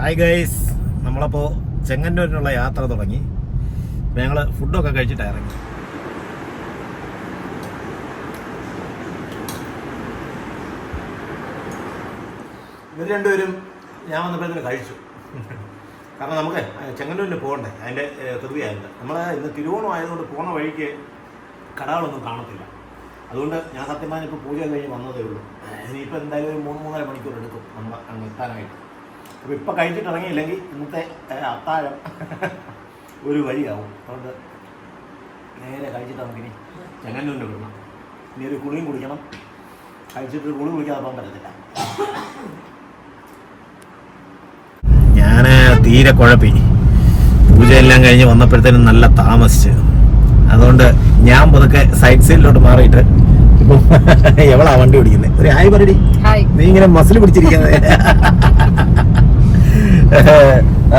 Hi guys നമ്മളപ്പോൾ ചെങ്ങന്നൂരിനുള്ള യാത്ര തുടങ്ങി. ഞങ്ങൾ ഫുഡൊക്കെ കഴിച്ചിട്ട് ഇറങ്ങി. ഇവർ രണ്ടുപേരും ഞാൻ വന്നപ്പോഴത്തേന് കഴിച്ചു. കാരണം നമുക്ക് ചെങ്ങന്നൂരിൽ പോകണ്ടേ? അതിന്റെ കൃതിയായിട്ട് നമ്മൾ ഇന്ന് തിരുവോണം ആയതുകൊണ്ട് പോണ വഴിക്ക് കടകളൊന്നും കാണത്തില്ല. അതുകൊണ്ട് ഞാൻ സത്യമാനിപ്പോൾ പൂജ കഴിഞ്ഞ് വന്നതേ ഉള്ളൂ. ഇനിയിപ്പോൾ എന്തായാലും ഒരു മൂന്ന് മൂന്നര മണിക്കൂർ എടുക്കും നമ്മൾ അങ്ങ് എത്താനായിട്ട്. അപ്പോൾ ഇപ്പോൾ കഴിച്ചിട്ട് ഇറങ്ങിയില്ലെങ്കിൽ ഇന്നത്തെ അത്താഴം ഒരു വഴിയാവും അതുകൊണ്ട് നേരെ കഴിച്ചിട്ട് നമുക്കിനി ചെങ്ങന്നൂരിന്റെ വിടണം ഇനി ഒരു കുളിയും കുടിക്കണം. കഴിച്ചിട്ട് കുളി കുളിക്കാതെ പോകാൻ പറ്റത്തില്ല. ഞാൻ തീരെ കുഴപ്പി. പൂജയെല്ലാം കഴിഞ്ഞ് വന്നപ്പോഴത്തേനും നല്ല താമസിച്ച്. അതുകൊണ്ട് ഞാൻ പതുക്കെ സൈഡ് സൈഡിലോട്ട് മാറിയിട്ട് ഇപ്പം എവളാ വണ്ടി ഓടിക്കുന്നത് ഒരു ഹായ് പറയടി. നീ ഇങ്ങനെ മസിൽ പിടിച്ചിരിക്കുന്നത്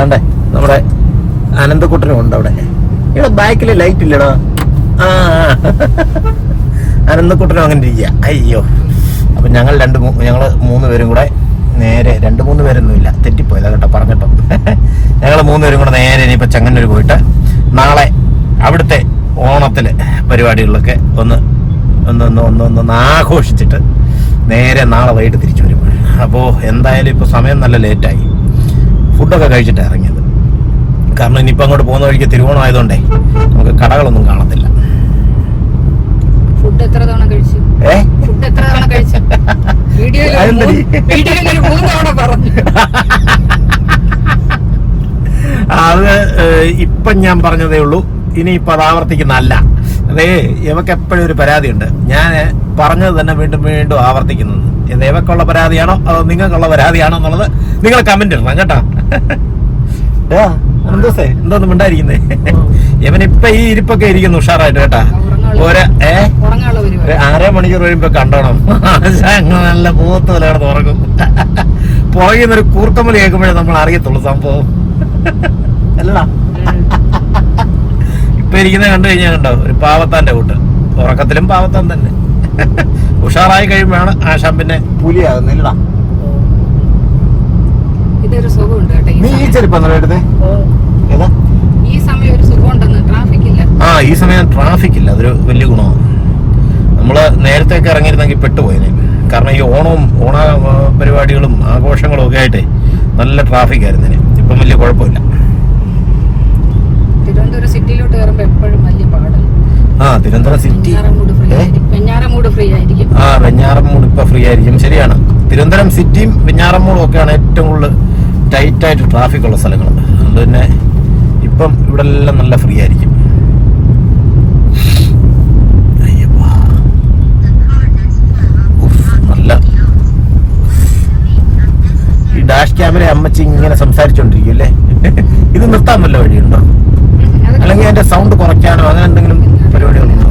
ആണ്ടേ നമ്മുടെ അനന്തക്കുട്ടനും ഉണ്ട് അവിടെ. ഇവിടെ ബാക്കിൽ ലൈറ്റ് ഇല്ലടാ. ആ അനന്തക്കുട്ടനും അങ്ങനെ ഇരിക്കുക അയ്യോ. അപ്പൊ ഞങ്ങൾ രണ്ട് ഞങ്ങൾ മൂന്ന് പേരും കൂടെ നേരെ രണ്ട് മൂന്ന് പേരൊന്നും ഇല്ല തെറ്റിപ്പോയതാ കേട്ടോ പറഞ്ഞിട്ടോ. ഞങ്ങൾ മൂന്ന് പേരും കൂടെ നേരെ ഇനിയിപ്പോ ചെങ്ങന്നൂർ പോയിട്ട് നാളെ അവിടുത്തെ ഓണത്തിലെ പരിപാടികളിലൊക്കെ ഒന്ന് ഒന്ന് ഒന്ന് ഒന്ന് ഒന്ന് ഒന്ന് ആഘോഷിച്ചിട്ട് നേരെ നാളെ വൈകിട്ട് തിരിച്ചു വരും. അപ്പോൾ എന്തായാലും ഇപ്പോൾ സമയം നല്ല ലേറ്റായി. ഫുഡൊക്കെ കഴിച്ചിട്ട് ഇറങ്ങിയത്. കാരണം ഇനിയിപ്പോൾ അങ്ങോട്ട് പോകുന്ന വഴിക്ക് തിരുവോണം ആയതുകൊണ്ടേ നമുക്ക് കടകളൊന്നും കാണത്തില്ല. ഫുഡ് എത്ര തവണ കഴിച്ചു? ഏ? ഫുഡ് എത്ര തവണ കഴിച്ചു? അത് ഇപ്പം ഞാൻ പറഞ്ഞതേ ഉള്ളൂ. ഇനിയിപ്പോൾ അത് ആവർത്തിക്കുന്നതല്ല. അതേ ഇവക്ക് എപ്പോഴും ഒരു പരാതിയുണ്ട്. ഞാൻ പറഞ്ഞത് തന്നെ വീണ്ടും വീണ്ടും ആവർത്തിക്കുന്നത്. ഇത് ഇവക്കുള്ള പരാതിയാണോ? അതോ നിങ്ങൾക്കുള്ള പരാതിയാണോ എന്നുള്ളത് നിങ്ങൾ കമന്റ് ഇടണം കേട്ടോ. എന്തോസേ എന്തോന്നും മിണ്ടായിരിക്കുന്നേ. ഇവനിപ്പൊ ഈ ഇരിപ്പൊക്കെ ഇരിക്കുന്നു ഉഷാറായിട്ട് കേട്ടാ. ഒരു ഏ? അര മണിക്കൂർ കഴിയുമ്പോ കണ്ടോണം. നല്ല പൂത്ത് പോലെ കിടന്ന് ഉറങ്ങും. പുറകിൽ നിന്നൊരു കൂർക്കമ്മൽ കേൾക്കുമ്പോഴേ നമ്മൾ അറിയത്തുള്ളൂ സംഭവം. അല്ലടാ. ഇപ്പൊ ഇരിക്കുന്നത് കണ്ടു കഴിഞ്ഞാൽ കണ്ടോ? ഒരു പാവത്താന്റെ കൂട്ട്. ഉറക്കത്തിലും പാവത്താൻ തന്നെ. ഉഷാറായി കഴിയുമ്പോഴാണ് ആശാൻ പിന്നെ പുലിയാകുന്നില്ലടാ ഇതൊരു സുഖമുണ്ട് കേട്ടോ നീ ഈ സമയം. ചെരുപ്പം എടുത്തേ? ഏതാ? ഈ സമയം ഒരു സുഖമുണ്ടെന്ന് ട്രാഫിക് ഇല്ല ആ ഈ സമയം ട്രാഫിക് ഇല്ല അതൊരു വലിയ ഗുണമാണ്. നമ്മൾ നേരത്തെ ഒക്കെ ഇറങ്ങിയിരുന്നെങ്കിൽ പെട്ടുപോയനെ. കാരണം ഈ ഓണവും ഓണ പരിപാടികളും ആഘോഷങ്ങളും ഒക്കെ ആയിട്ട് നല്ല ട്രാഫിക് ആയിരുന്നേനെ ഇപ്പം വലിയ കുഴപ്പമില്ല. തിരുവനന്തപുരം സിറ്റിയിലോട്ട് കയറുമ്പോ എപ്പോഴും വലിയ പാടാണ് ആ തിരുവനന്തപുരം സിറ്റി. വെഞ്ഞാറമൂട് ഫ്രീ ആയിരിക്കും. ആ വെഞ്ഞാറമൂട് ഇപ്പൊ ഫ്രീ ആയിരിക്കും. ശരിയാണ്. തിരുവനന്തപുരം സിറ്റിയും വെഞ്ഞാറമ്മൂടും ഒക്കെയാണ് ഏറ്റവും കൂടുതൽ ടൈറ്റ് ആയിട്ട് ട്രാഫിക് ഉള്ള സ്ഥലങ്ങൾ അതുകൊണ്ട് തന്നെ ഇപ്പം ഇവിടെ എല്ലാം നല്ല ഫ്രീ ആയിരിക്കും. ഈ ഡാഷ് ക്യാമറ അമ്മച്ചി ഇങ്ങനെ സംസാരിച്ചോണ്ടിരിക്കും അല്ലേ? ഇത് നിർത്താൻ വല്ല വഴിയുണ്ടോ? അല്ലെങ്കിൽ അതിന്റെ സൗണ്ട് കുറയ്ക്കാനോ അങ്ങനെ എന്തെങ്കിലും പരിപാടികളുണ്ടോ?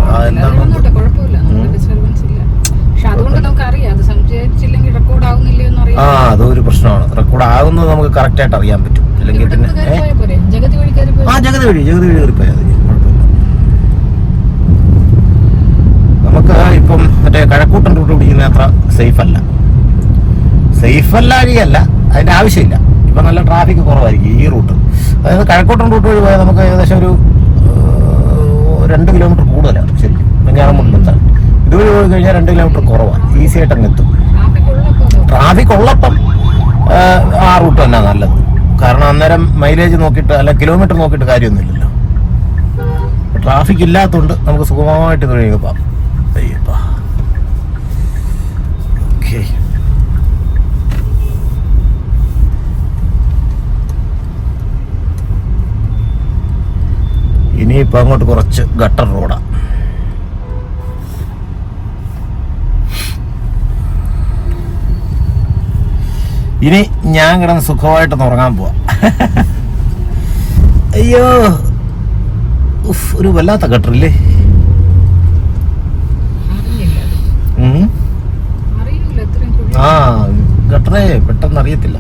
ആ, അതൊരു പ്രശ്നമാണ്. റെക്കോർഡ് ആകുന്നത് നമുക്ക് കറക്റ്റ് ആയിട്ട് അറിയാൻ പറ്റും. അല്ലെങ്കിൽ പിന്നെ കയറി? ജഗതി വഴി കയറി ആ പോയാൽ ജഗതി വഴി ജഗതി വഴി കയറിപ്പോയാൽ മതി. കുഴപ്പമില്ല. നമുക്ക് ഇപ്പം മറ്റേ കഴക്കൂട്ടൻ റൂട്ട് പിടിക്കുന്ന അത്ര സേഫ് അല്ല. സേഫ് അല്ല അല്ല അതിന്റെ ആവശ്യമില്ല. ഇപ്പൊ നല്ല ട്രാഫിക് കുറവായിരിക്കും ഈ റൂട്ട് അതായത് കഴക്കോട്ടം റൂട്ട് വഴി പോയാൽ നമുക്ക് ഏകദേശം ഒരു രണ്ട് കിലോമീറ്റർ കൂടുതലാണ് ശരിക്കും. വെഞ്ഞാറമ്മൂടിൽ എത്താൻ ഇതുവഴി പോയി കഴിഞ്ഞാൽ രണ്ട് കിലോമീറ്റർ കുറവാണ്. ഈസി ആയിട്ട് അങ്ങ് എത്തും. ട്രാഫിക് ഉള്ളപ്പോ ആ, റൂട്ട് തന്നെ നല്ലത്. കാരണം അന്നേരം മൈലേജ് നോക്കിയിട്ട് അല്ല കിലോമീറ്റർ നോക്കിയിട്ട് കാര്യമൊന്നുമില്ലല്ലോ. ട്രാഫിക് ഇല്ലാത്തതുകൊണ്ട് നമുക്ക് സുഖമായിട്ട് ഇത് വഴി പോകാം. ഇനിയിപ്പോൾ അങ്ങോട്ട് കുറച്ച് ഗട്ടർ റോഡാണ് ഇനി ഞാൻ കിടന്ന് സുഖമായിട്ടൊന്ന് ഉറങ്ങാൻ പോവാ. അയ്യോ ഉഫ്, ഒരു വല്ലാത്ത ഗട്ടറില്ലേ ആ ഗട്ടറേ പെട്ടെന്ന് അറിയത്തില്ല.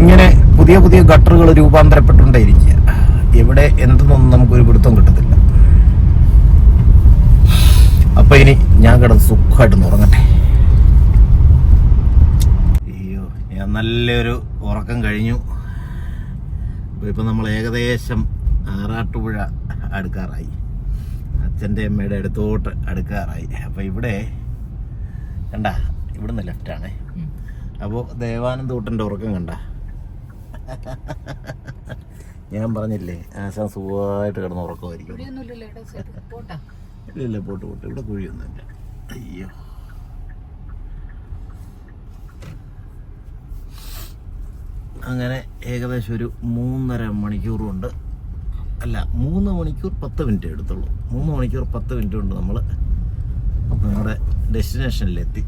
ഇങ്ങനെ പുതിയ പുതിയ ഗട്ടറുകൾ രൂപാന്തരപ്പെട്ടുകൊണ്ടേയിരിക്കുക എവിടെ എന്തെന്നൊന്നും നമുക്കൊരു പിടുത്തം കിട്ടത്തില്ല. അപ്പൊ ഇനി ഞാൻ കിടന്ന് സുഖമായിട്ട് ഉറങ്ങട്ടെ. അയ്യോ ഞാൻ നല്ലൊരു ഉറക്കം കഴിഞ്ഞു. അപ്പോൾ ഇപ്പം നമ്മൾ ഏകദേശം ആറാട്ടുപുഴ അടുക്കാറായി. അച്ഛന്റെ അമ്മയുടെ അടുത്തോട്ട് അടുക്കാറായി. അപ്പോൾ ഇവിടെ കണ്ട ഇവിടുന്ന് ലെഫ്റ്റാണേ ആണേ. അപ്പോൾ ദേവാനന്ദ ഊട്ടന്റെ ഉറക്കം കണ്ട. ഞാൻ പറഞ്ഞില്ലേ ആശാൻ സുഖമായിട്ട് കിടന്ന് ഉറക്കമായിരിക്കും. ഇല്ല ഇല്ല പോട്ട്. പോട്ട് ഇവിടെ കുഴിയൊന്നുമില്ല. അയ്യോ. അങ്ങനെ ഏകദേശം ഒരു മൂന്നര മണിക്കൂറുണ്ട്. അല്ല മൂന്ന് മണിക്കൂർ പത്ത് മിനിറ്റ് എടുത്തുള്ളൂ. മൂന്ന് മണിക്കൂർ പത്ത് മിനിറ്റ് കൊണ്ട് നമ്മൾ നമ്മുടെ ഡെസ്റ്റിനേഷനിലെത്തി.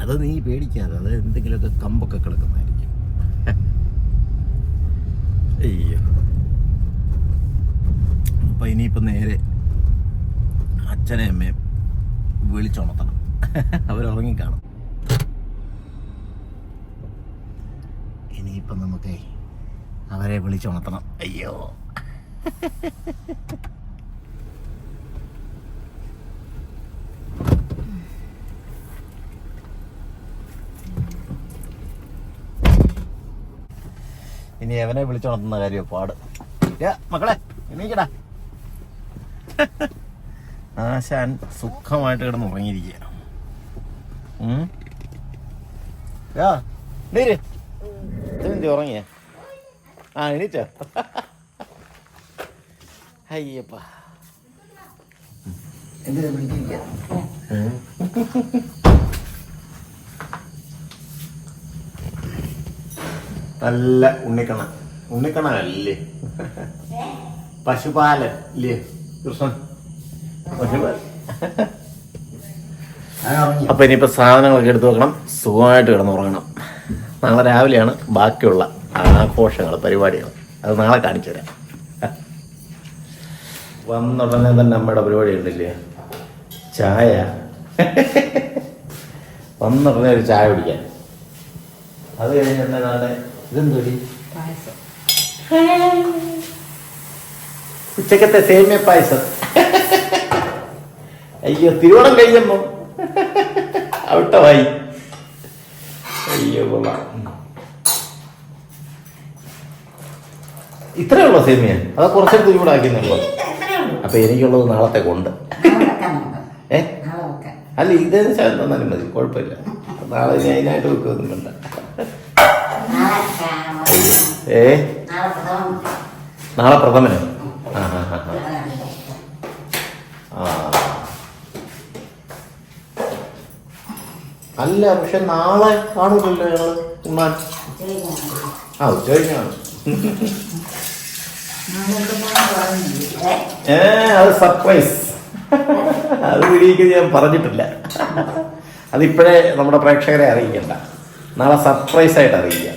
അത് നീ പേടിക്കാതെ അത് എന്തെങ്കിലുമൊക്കെ കമ്പൊക്കെ കിടക്കുന്നതായിരിക്കും അയ്യോ അപ്പം ഇനിയിപ്പം നേരെ അച്ഛനെ അമ്മയും വിളിച്ചുണർത്തണം അവരുറങ്ങിക്കാണും. ഇനിയിപ്പം നമുക്ക് അവരെ വിളിച്ചുണർത്തണം അയ്യോ. ഇനി അവനെ വിളിച്ചുണർത്തുന്ന കാര്യം പാട്. മക്കളെ എണീക്കടാ. ആശാൻ സുഖമായിട്ട് കിടന്ന് ഉറങ്ങിയിരിക്കുക ഉറങ്ങിയ? ആ എണീച്ചോ. അയ്യപ്പ. എന്തിനാ പിടിച്ചിരിക്കുക നല്ല ഉണ്ണിക്കണ ഉണ്ണിക്കണല്ലേ പശുപാലൻ ഇല്ലേ കൃഷ്ണൻ അപ്പൊ ഇനിയിപ്പോ സാധനങ്ങളൊക്കെ എടുത്തു വെക്കണം. സുഖമായിട്ട് കിടന്നുറങ്ങണം നാളെ രാവിലെയാണ് ബാക്കിയുള്ള ആഘോഷങ്ങൾ പരിപാടികൾ. അത് നാളെ കാണിച്ചു തരാം. വന്നുടനെ തന്നെ നമ്മുടെ പരിപാടി ഉണ്ടല്ലേ ചായ. വന്നുടനെ ഒരു ചായ കുടിക്കാൻ. അത് കഴിഞ്ഞ് തന്നെ നാളെ ഇതെന്തൊടി? പായസം. ഉച്ചക്കത്തെ സേമിയ പായസം. അയ്യോ തിരുവോണം കഴിഞ്ഞപ്പോ ഔട്ടമായി അയ്യോ ഇത്രേ ഉള്ളോ സേമിയ? അതാ കുറച്ചെടുത്ത് ഇവിടെ ആക്കുന്നുള്ളൂ അപ്പൊ എനിക്കുള്ളത് നാളത്തെ കൊണ്ട്. ഏ? അല്ല ഇതേ തന്നാലും മതി കുഴപ്പമില്ല. നാളെ ഇനി അതിനായിട്ട് വെക്കുന്നുണ്ട് ഏ? നാളെ പ്രഥമനോ ആ ആ ആ ആ. ആ അല്ല പക്ഷെ നാളെ കാണൂലല്ലോ ഞങ്ങൾ ഉണ്ണാൻ ആ ഉച്ച കഴിഞ്ഞാണ് ഏ അത് സർപ്രൈസ്. അത് വിടിയിക്കുന്നത് ഞാൻ പറഞ്ഞിട്ടില്ല. അതിപ്പോഴേ നമ്മുടെ പ്രേക്ഷകരെ അറിയിക്കണ്ട. നാളെ സർപ്രൈസ് ആയിട്ട് അറിയിക്കാം.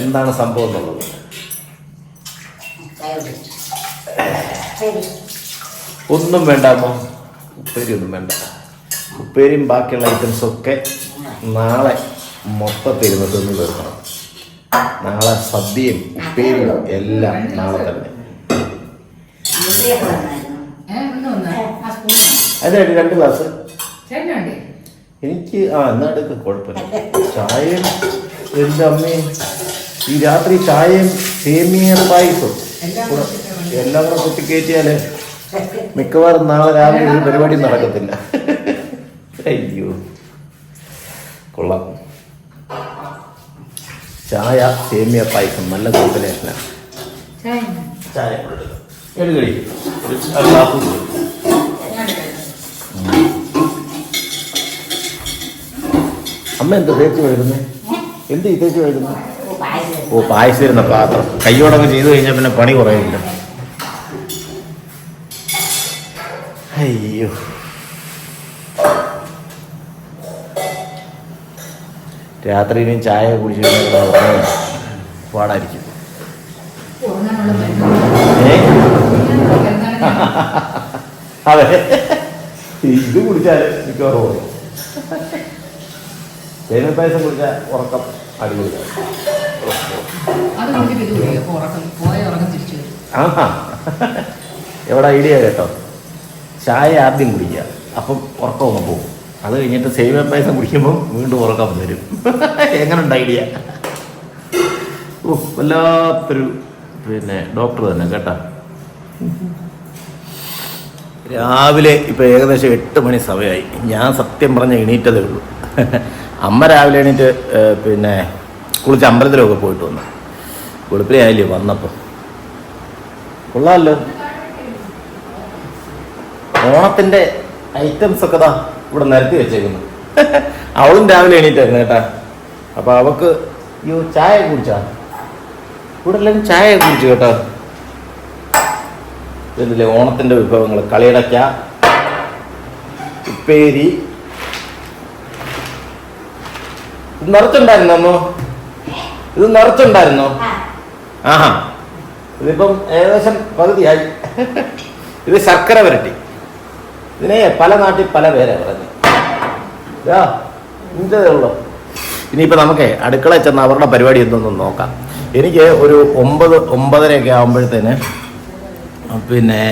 എന്താണ് സംഭവം എന്നുള്ളത്? ഒന്നും വേണ്ടാമോ ഉപ്പേരി ഒന്നും വേണ്ട. ഉപ്പേരിയും ബാക്കിയുള്ള ഐറ്റംസൊക്കെ നാളെ മൊത്തത്തിൽ ഇരുന്ന് തിന്ന് തീർക്കണം. നാളെ സദ്യയും ഉപ്പേരിയും എല്ലാം നാളെ തന്നെ. ആ രണ്ട് ക്ലാസ് എനിക്ക് ആ എന്നാടൊക്കെ കുഴപ്പമില്ല. ചായയും എന്റെ അമ്മയും ഈ രാത്രി ചായയും സേമിയ പായസം. എല്ലാം കൂടെ കുത്തിക്കയറ്റിയാൽ മിക്കവാറും നാളെ രാവിലെ ഒരു പരിപാടി നടക്കത്തില്ല. അയ്യോ. കൊള്ളാം. ചായ സേമിയ പായസം. നല്ല കോമ്പിനേഷനാണ് ചായ ചായ എടുക്കടി. ഒരു ഗ്ലാസ് അമ്മ എന്താ തേച്ച് കഴുകുന്നത് എന്ത് ഈ തേച്ച് കഴുകുന്നത് ഓ പായസം ഇരുന്ന പാത്രം. കയ്യോടങ്ങ് ചെയ്തു കഴിഞ്ഞാൽ പിന്നെ പണി കുറയില്ല അയ്യോ. രാത്രി ഇനിയും ചായ കുടിച്ചു പാടായിരിക്കും. അതെ. ഇത് കുടിച്ചാൽ മിക്കവാറും ചേന തേങ്ങ പായസം കുടിച്ചാൽ ഉറക്കം അടിപൊളിയാണ് ആഹാ. എവിടെ ഐഡിയ കേട്ടോ? ചായ ആദ്യം കുടിക്കുക. അപ്പം ഉറക്കം ഒന്ന് പോകും. അത് കഴിഞ്ഞിട്ട് സേവ് പായസം കുടിക്കുമ്പോൾ വീണ്ടും ഉറക്കം വരും. എങ്ങനെയുണ്ട് ഐഡിയ ഓ വല്ലാത്തൊരു പിന്നെ ഡോക്ടർ തന്നെ കേട്ടാ. രാവിലെ ഇപ്പോൾ ഏകദേശം എട്ട് മണി സമയമായി ഞാൻ സത്യം പറഞ്ഞ എണീറ്റതേ ഉള്ളൂ. അമ്മ രാവിലെ എണീറ്റ് പിന്നെ കുളിച്ച് അമ്പലത്തിലൊക്കെ പോയിട്ട് വന്നു. വെളുപ്പിലായില്ലേ വന്നപ്പോൾ കൊള്ളാമല്ലോ ഓണത്തിന്റെ ഐറ്റംസ് ഒക്കെ ദാ. ഇവിടെ നിരത്തി വെച്ചേക്കുന്നു. അവളും രാവിലെ എണീറ്റായിരുന്നു കേട്ടാ. അപ്പോൾ അവക്ക് യോ ചായ കുടിച്ചാ. ഇവിടെ എല്ലാവരും ചായ കുടിച്ചു കേട്ടോ. ഇതിലെ ഓണത്തിന്റെ വിഭവങ്ങൾ കളിയടയ്ക്ക ഉപ്പേരി. ഇത് നിറച്ചുണ്ടായിരുന്നോ ഇത് നിറച്ചുണ്ടായിരുന്നോ? ആഹാ. ഇതിപ്പം ഏകദേശം പകുതിയായി. ഇത് ശർക്കര വരട്ടി. ഇതിനെ പല നാട്ടിൽ പല പേരെ പറഞ്ഞു. ഇതാ ഉള്ളു. ഇനിയിപ്പോൾ നമുക്ക് അടുക്കള ചെന്ന് അവരുടെ പരിപാടി എന്തൊന്നും നോക്കാം. എനിക്ക് ഒരു ഒമ്പത് ഒമ്പതരയൊക്കെ ആകുമ്പോഴത്തേന് പിന്നെ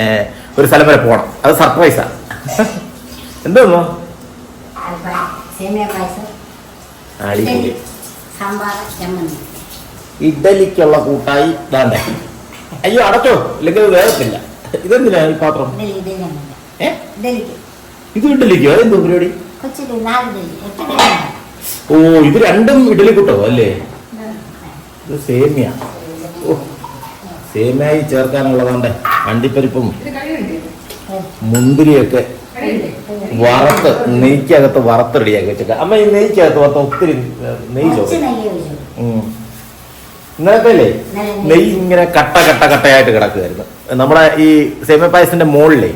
ഒരു സ്ഥലം വരെ പോകണം അത് സർപ്രൈസാണ് എന്തോന്നു? ഇഡലിക്കുള്ള കൂട്ടായി അയ്യോ അടച്ചോ. ഇല്ലെങ്കിൽ വേറത്തില്ല ഇതെന്തിനാ ഈ പാത്രം? ഇത് ഇഡലിക്കോ അതെന്തോ പരിപാടി? ഓ ഇത് രണ്ടും ഇഡലി കൂട്ടോ അല്ലേ? ഇത് സേമിയ. ഓ സേമിയായി ചേർക്കാനുള്ളതാണ് അണ്ടിപ്പരിപ്പും മുന്തിരിയൊക്കെ വറുത്ത് നെയ്ക്കകത്ത് വറുത്ത് റെഡിയാക്കി വെച്ചേക്ക. അമ്മ ഈ നെയ്ക്കകത്ത് വറുത്ത ഒത്തിരി നെയ് നെയ്യ് ഒഴിച്ചു. ഇന്നലത്തെ നല്ല നെയ്യ് ഇങ്ങനെ കട്ട കട്ട കട്ടയായിട്ട് കിടക്കുമായിരുന്നു നമ്മുടെ ഈ സേമിയ പായസത്തിന്റെ മുകളിലേ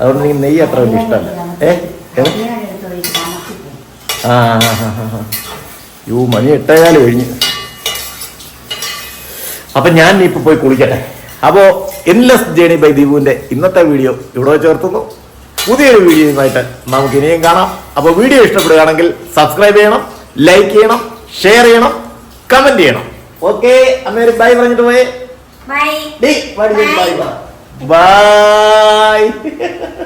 അതുകൊണ്ട് എനിക്ക് നെയ്യ് അത്ര വലിയ ഇഷ്ടമല്ല. ഏ? യൂ ആ മണി എട്ടേകാൽ കഴിഞ്ഞ്. അപ്പൊ ഞാൻ ഇപ്പൊ പോയി കുളിക്കട്ടെ. അപ്പോ എൻലെസ് ജേണി ബൈ ദീപുവിന്റെ ഇന്നത്തെ വീഡിയോ ഇവിടെ ചേർത്തുന്നു പുതിയൊരു വീഡിയോയുമായിട്ട് നമുക്ക് ഇനിയും കാണാം. അപ്പൊ വീഡിയോ ഇഷ്ടപ്പെടുകയാണെങ്കിൽ സബ്സ്ക്രൈബ് ചെയ്യണം ലൈക്ക് ചെയ്യണം ഷെയർ ചെയ്യണം കമന്റ് ചെയ്യണം. ഓക്കെ അമ്മ ബൈ പറഞ്ഞിട്ട് പോയേ. Bye day bye bye bye